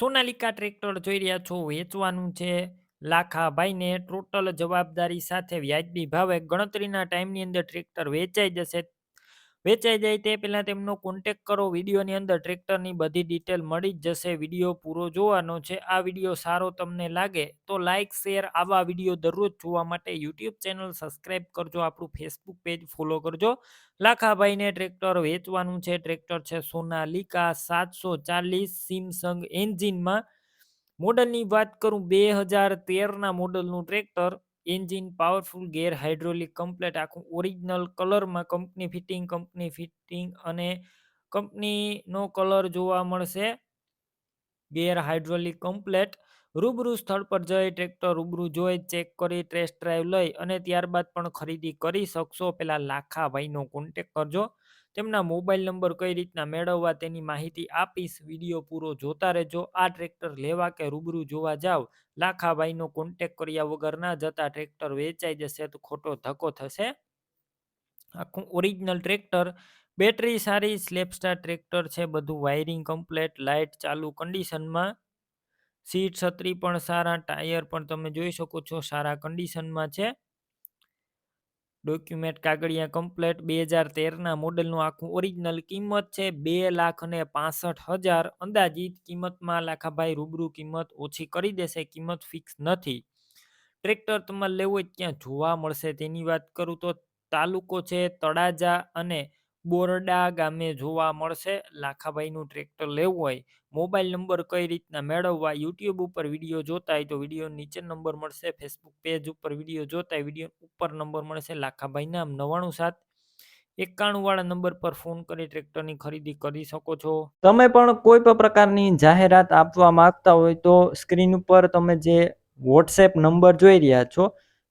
Sonalika tractor જોઈ રહ્યા છો, વેચવાનું છે. લાખાભાઈને ટોટલ જવાબદારી સાથે વ્યાજબી ભાવે ગણતરીના ટાઈમની અંદર ટ્રેક્ટર વેચાઈ જશે. વેચાઈ જાય તે પહેલાં તેમનો કોન્ટેક કરો. વિડીયોની અંદર ટ્રેક્ટરની બધી ડિટેલ મળી જ જશે. વીડિયો પૂરો જોવાનો છે. આ વીડિયો સારો તમને લાગે તો લાઇક શેર આવા વીડિયો દરરોજ જોવા માટે યુટ્યુબ ચેનલ સબસ્ક્રાઈબ કરજો. આપણું ફેસબુક પેજ ફોલો કરજો. લાખાભાઈને ટ્રેક્ટર વેચવાનું છે. ટ્રેક્ટર છે સોનાલિકા સાતસો ચાલીસ. સિમસંગ એન્જિનમાં મોડલની વાત કરું. બે હજાર તેરના મોડલનું tractor engine powerful gear hydraulic complete આખું ઓરિજિનલ કલરમાં કંપની ફિટિંગ કંપની ફિટિંગ અને કંપનીનો કલર જોવા મળશે. ગેર હાઇડ્રોલિક કમ્પ્લેટ રૂબરૂ સ્થળ પર જઈ ટ્રેક્ટર રૂબરૂ જોઈ ચેક કરી ટેસ્ટ ડ્રાઈવ લઈ અને ત્યારબાદ પણ ખરીદી કરી શકશો. પેલા લાખાભાઈનો કોન્ટેક કરજો. તેમના મોબાઈલ નંબર કઈ રીતના મેળવવા તેની માહિતી આપીશ, વીડિયો પૂરો જોતા રહેજો. આ ટ્રેક્ટર લેવા કે રૂબરૂ જોવા જાવ, લાખાભાઈનો કોન્ટેક કર્યા વગર ના જતા ટ્રેક્ટર વેચાઈ જશે તો ખોટો ધક્કો થશે. આખું ઓરિજિનલ ટ્રેક્ટર બેટરી સારી સ્લેપસ્ટાર ટ્રેક્ટર છે, બધું વાયરિંગ કમ્પ્લેટ લાઇટ ચાલુ કન્ડિશનમાં સીટ છત્રી પણ સારા, ટાયર પણ તમે જોઈ શકો છો, સારા કન્ડિશનમાં છે. ડોક્યુમેન્ટ કાગળિયા કમ્પ્લેટ, બે હજાર તેરના મોડલનું આખું ઓરિજિનલ કિંમત છે બે લાખ અને પાસઠ હજાર. અંદાજિત કિંમતમાં લાખાભાઈ રૂબરૂ કિંમત ઓછી કરી દેશે, કિંમત ફિક્સ નથી. ટ્રેક્ટર તમારે લેવું હોય ત્યાં જોવા મળશે. તેની વાત કરું તો તાલુકો છે તળાજા અને બોરડા ગામે જોવા મળશે. લાખાભાઈનું ટ્રેક્ટર લેવું હોય, મોબાઈલ નંબર કઈ રીતના મેળવવા, યુટ્યુબ ઉપર વીડિયો જોતા હોય તો વીડિયો નીચે નંબર મળશે, ફેસબુક પેજ ઉપર વીડિયો જોતા હોય, વીડિયો ઉપર નંબર મળશે, લાખાભાઈ નામ નવાણું સાત એકાણુંવાળા નંબર પર ફોન કરી ટ્રેક્ટરની ખરીદી કરી શકો છો. તમે પણ કોઈ પણ પ્રકારની જાહેરાત આપવા માંગતા હોય તો સ્ક્રીન ઉપર તમે જે વોટ્સએપ નંબર જોઈ રહ્યા છો